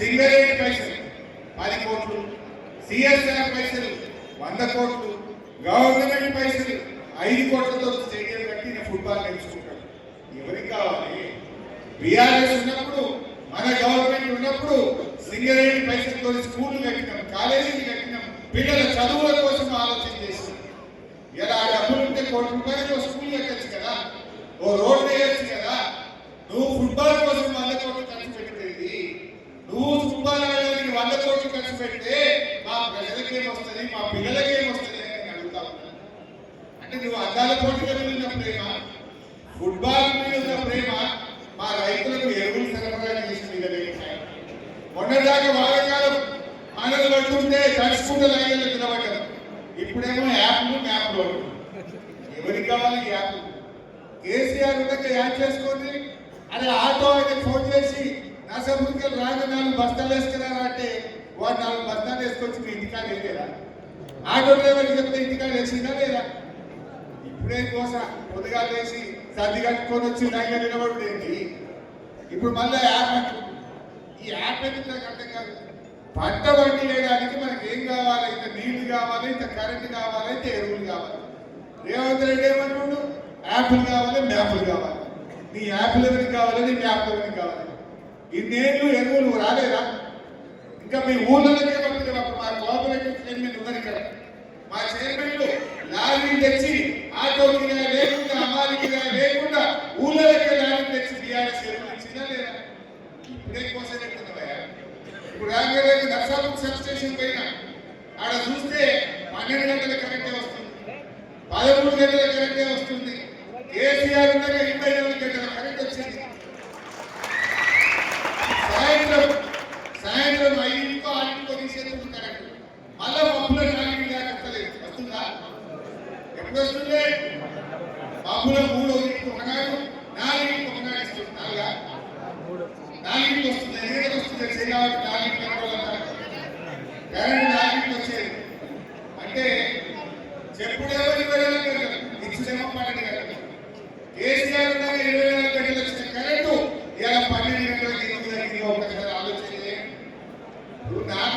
సింగరేణి పైసలు పది కోట్లు సిఎస్ఆర్ పైసలు వంద కోట్లు గవర్నమెంట్ పైసలు ఐదు కోట్లతో స్టేడియం కట్టి నేను ఫుట్బాల్ నేర్చుకుంటాను. ఎవరికి కావాలి? బీఆర్ఎస్ ఉన్నప్పుడు మన గవర్నమెంట్ ఉన్నప్పుడు సింగరేణి పైసలతో స్కూల్ కట్టినాం కాలేజీలు కట్టినాం పిల్లల చదువుల కోసం ఆలోచన చేసినాం ఇలా డబ్బులు ఉంటే కోటి రూపాయలు స్కూల్ కట్టచ్చు కదా ఓ రోడ్డు వేయచ్చు కదా పక్కన పెడితే మా ప్రజలకి ఏమొస్తుంది మా పిల్లలకి ఏమొస్తుంది అని నేను అడుగుతా ఉన్నాను అంటే నువ్వు అద్దాల పోటీల మీద ఉన్న ప్రేమ ఫుట్బాల్ మీద ఉన్న ప్రేమ మా రైతులకు ఎరువులు సరఫరా చేసిన మొన్నటిదాకా వానకాలం ఆనలు పడుతుంటే తడుచుకుంటే లైన్లు నిలబడ్డారు ఇప్పుడేమో యాప్లు మ్యాప్లు ఎవరికి కావాలి ఈ యాప్? కేసీఆర్ ఉండగా యాడ్ చేసుకోండి. అరే ఆటో ఆయన ఫోన్ చేసి నరసపురికి రాగా నాలుగు బస్తాలు వేసుకున్నారంటే వాడు నాలుగు బస్తాలు వేసుకొచ్చి మీ ఇంటికాడ వేయలేదా? ఆటో డ్రైవర్కి చెప్తే ఇంటికాడ వేసిందా లేదా? ఇప్పుడే కోసం పొద్దుగా లేచి సర్ది కట్టుకొని వచ్చి దగ్గర నిలబడి ఇప్పుడు మళ్ళీ యాప్ ఈ యాప్ ఎందుకు అర్థం కాదు? పంట వండి వేయడానికి మనకి ఏం కావాలి? ఇంత నీళ్ళు కావాలి ఇంత కరెంట్ కావాలి ఇంత ఎరువులు కావాలి. రేవంత్ రెడ్డి ఏమంటుండు? యాప్లు కావాలి మ్యాప్లు కావాలి. నీ యాప్లు ఎవరికి కావాలి? నీ మ్యాప్లు ఎవరికి కావాలి? ఇన్నేళ్ళు ఎరువులు రాలేదా? ఇంకా మీ ఊళ్ళలోకే పంపిణీ అప్పుడు మా కోఆపరేటివ్ చైర్మన్ ఉన్నారు ఇక్కడ మా చైర్మన్లు లారీ తెచ్చి ఆటో కిరాయి లేకుండా అమ్మాలి కిరాయి లేకుండా ఊళ్ళలోకే లారీ తెచ్చి బీఆర్ఎస్ ఎరువులు ఇచ్చినా లేదా? ఇప్పుడే కోసం ఎట్టున్నావా ఇప్పుడు రాగానే నర్సాపురం సబ్ స్టేషన్ పోయినా ఆడ చూస్తే పన్నెండు గంటల కరెక్టే వస్తుంది. పదమూడు గంటల కరెక్టే వస్తుంది. కేసీఆర్ ఉండగా ఇరవై నాలుగు గంటల కరెక్ట్ వచ్చింది. మళ్ళా మబ్బుల వస్తలేదు. వస్తుందా? ఎప్పుడు వస్తుంది మబ్బుల మూడు ఇంటికి ఒకనాడు నాలుగింటికి ఒకనాడు ఇస్తుంది నాలుగా? నాలుగింటికి వస్తుంది. ఎన్ని వస్తుంది? చేయాలి నాలుగింటికి కరెంట్ నాలుగింటికి వచ్చేది? అంటే చెప్పుడేమో ఇరవై నాలుగు గంటలు ఇచ్చుడేమో పన్నెండు గంటలు కేసీఆర్ ఉండగా ఇరవై నాలుగు గంటలు వచ్చిన కరెంటు ఇలా పన్నెండు గంటలకు ఆలోచన ఇప్పుడు నాకు